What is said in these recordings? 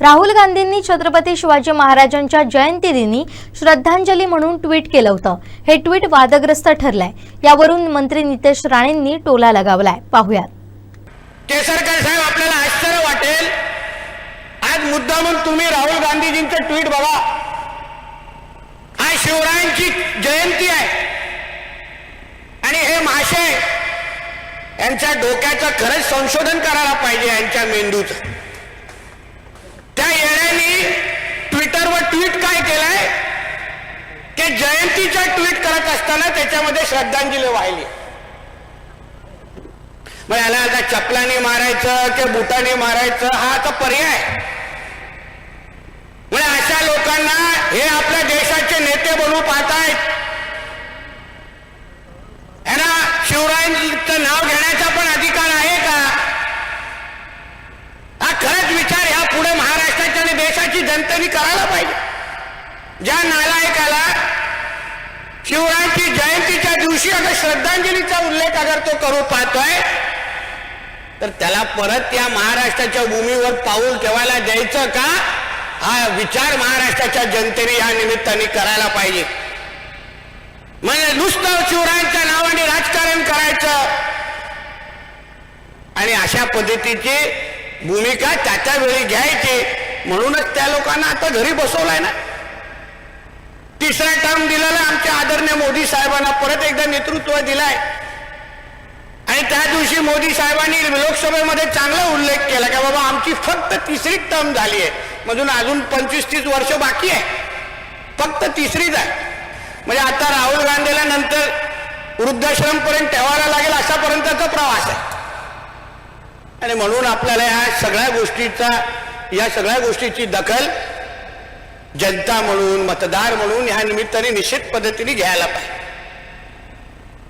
राहुल गांधींनी छत्रपती शिवाजी महाराजांच्या जयंतीदिनी श्रद्धांजली म्हणून ट्विट केलं होतं. हे ट्विट वादग्रस्त ठरलंय. यावरून मंत्री नितेश राणेंनी टोला लगावलाय. पाहुयात. केसरकर साहेब आपल्याला आश्चर्य वाटेल. आज मुद्दामून तुम्ही राहुल गांधीजींचं ट्विट बघा. आज शिवरायांची जयंती आहे. आणि हे माशे यांच्या डोक्याचं खरंच संशोधन करायला पाहिजे यांच्या मेंदूचं. त्या येण्यानी ट्विटरवर ट्विट काय केलंय? की जयंतीच्या ट्विट करत असताना त्याच्यामध्ये श्रद्धांजली वाहिली. मग याला आता चपलाने मारायचं की बुटाने मारायचं हा आता पर्याय. म्हणजे अशा लोकांना हे आपल्या देशाचे नेते बनवू पाहतायत. यांना शिवरायांचं नाव घेण्याचा पण अधिकार आहे का हा खरंच विचार ह्या पुढे महाराष्ट्राच्या आणि देशाची करायला पाहिजे. ज्या नालायकाला शिवरायांची जयंतीच्या दिवशी आता श्रद्धांजलीचा उल्लेख अगर तो करू पाहतोय तर त्याला परत या महाराष्ट्राच्या भूमीवर पाऊल ठेवायला द्यायचं का? हा विचार महाराष्ट्राच्या जनतेने या निमित्ताने करायला पाहिजे. म्हणजे नुसतं शिवरायांच्या नावाने राजकारण करायचं. आणि अशा पद्धतीची भूमिका त्याच्या वेळी घ्यायची. म्हणूनच त्या लोकांना आता घरी बसवलाय ना. तिसरा टर्म दिलेला आमच्या आदरणीय मोदी साहेबांना परत एकदा नेतृत्व दिलाय. आणि त्या दिवशी मोदी साहेबांनी लोकसभेमध्ये चांगला उल्लेख केला की बाबा आमची फक्त तिसरी टर्म झाली आहे. म्हणून अजून पंचवीस तीस वर्ष बाकी आहे. फक्त तिसरीच आहे. म्हणजे आता राहुल गांधीला नंतर वृद्धाश्रमपर्यंत ठेवायला लागेल अशापर्यंतचा प्रवास आहे. आणि म्हणून आपल्याला ह्या सगळ्या गोष्टीचा या सगळ्या गोष्टीची दखल जनता म्हणून मतदार म्हणून ह्या निमित्ताने निश्चित पद्धतीने घ्यायला पाहिजे.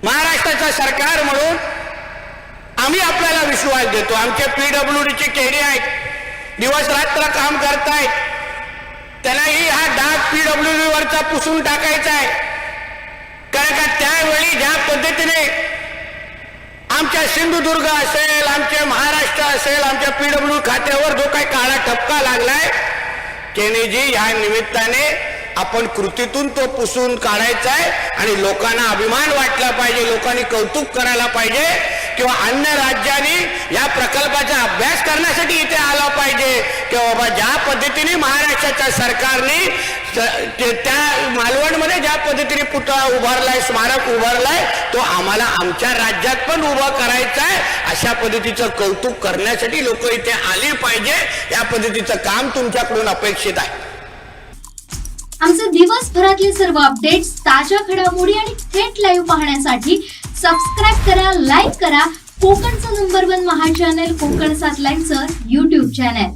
महाराष्ट्राचं सरकार म्हणून आम्ही आपल्याला विश्वास देतो. आमचे पीडब्ल्यू डीचे केडी आहेत. दिवस रात्र काम करतायत. त्यांनाही हा डाग पीडब्ल्यू वरचा पुसून टाकायचा आहे. कारण का त्यावेळी ज्या पद्धतीने आमच्या सिंधुदुर्ग असेल आमचे महाराष्ट्र असेल आमच्या पीडब्ल्यू खात्यावर धोका केनेजी या निमित्ताने आपण कृतीतून तो पुसून काढायचा आहे आणि लोकांना अभिमान वाटला पाहिजे लोकांनी कौतुक करायला पाहिजे किंवा अन्य राज्यांनी या प्रकल्पाचा अभ्यास करण्यासाठी इथे आला पाहिजे किंवा बाबा ज्या पद्धतीने महाराष्ट्राच्या सरकारने त्या मालवणमध्ये ज्या पद्धतीने पुतळा उभारलाय स्मारक उभारलाय तो आम्हाला आमच्या राज्यात पण उभा करायचा आहे अशा पद्धतीचं कौतुक करण्यासाठी लोक इथे आले पाहिजे. या पद्धतीचं काम तुमच्याकडून अपेक्षित आहे. आमचे दिवसभरातले सर्व अपडेट्स ताज्या घडामोडी आणि थेट लाईव्ह पाहण्यासाठी सबस्क्राईब करा लाईक करा. कोकणचं number one Maha channel Konkan सात लाईनचं युट्यूब चॅनल